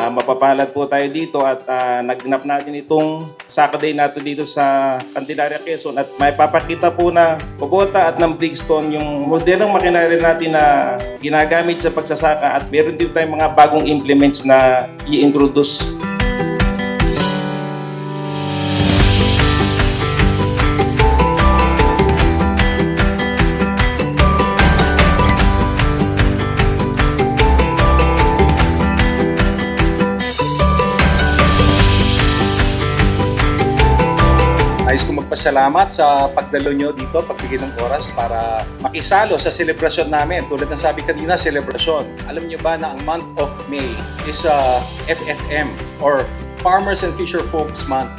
ah, mapapalad po tayo dito at uh, nagnap natin itong Saturday nato dito sa Candelaria, Quezon. At may papakita po na Kubota at ng Brigstone yung modernong makinarya natin na ginagamit sa pagsasaka. At meron din tayong mga bagong implements na i-introduce Nais ko magpasalamat sa pagdalo nyo dito, pagbigay ng oras para makisalo sa selebrasyon namin. Tulad ng sabi kanina, selebrasyon. Alam nyo ba na ang month of May is a FFM or Farmers and Fisher Folks Month.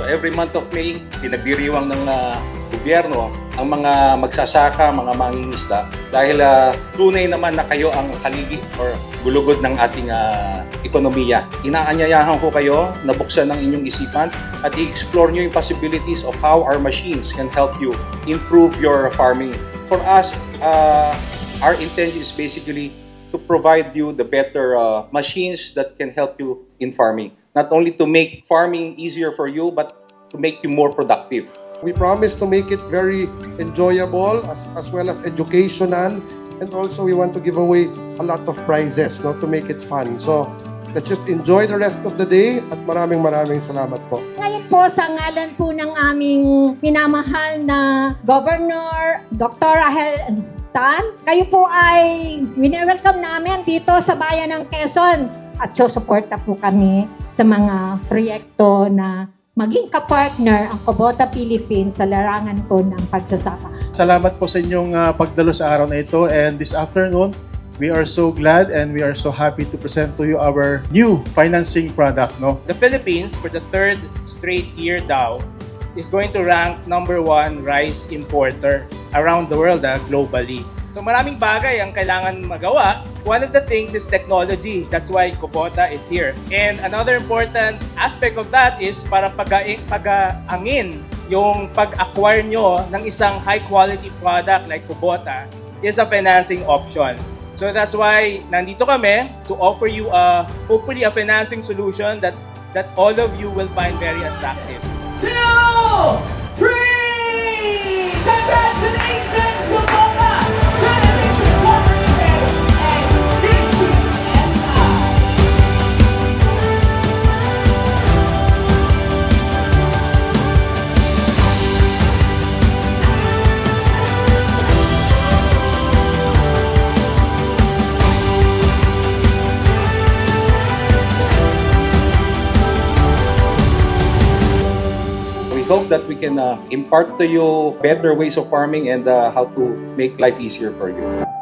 So every month of May, pinagdiriwang ng ah, gobyerno ang mga magsasaka, mga mangingisda dahil ah, tunay naman na kayo ang haligi or gulugod ng ating ah, ekonomiya. Inaanyayahan ko kayo na buksan ang inyong isipan at i-explore nyo yung possibilities of how our machines can help you improve your farming. For us, uh, our intention is basically to provide you the better uh, machines that can help you in farming. Not only to make farming easier for you, but to make you more productive. We promise to make it very enjoyable as, as well as educational. And also, we want to give away a lot of prizes no, to make it fun. So, let's just enjoy the rest of the day at maraming maraming salamat po. Ngayon po sa ngalan po ng aming minamahal na Governor Dr. Rahel Tan, kayo po ay wini-welcome namin dito sa bayan ng Quezon at susuporta po kami sa mga proyekto na maging kapartner ang Kubota Philippines sa larangan po ng pagsasaka. Salamat po sa inyong ah, pagdalo sa araw na ito and this afternoon we are so glad and we are so happy to present to you our new financing product no the Philippines, for the third straight year daw, is going to rank number one rice importer around the world, ah, globally. So maraming bagay ang kailangan magawa. One of the things is technology. That's why Kubota is here. And another important aspect of that is para pagaing, pagaangin yung pag-acquire nyo ng isang high-quality product like Kubota is a financing option. So that's why nandito kami to offer you a hopefully a financing solution that that all of you will find very attractive. two, three! Congratulations, hope that we can uh, impart to you better ways of farming and uh, how to make life easier for you.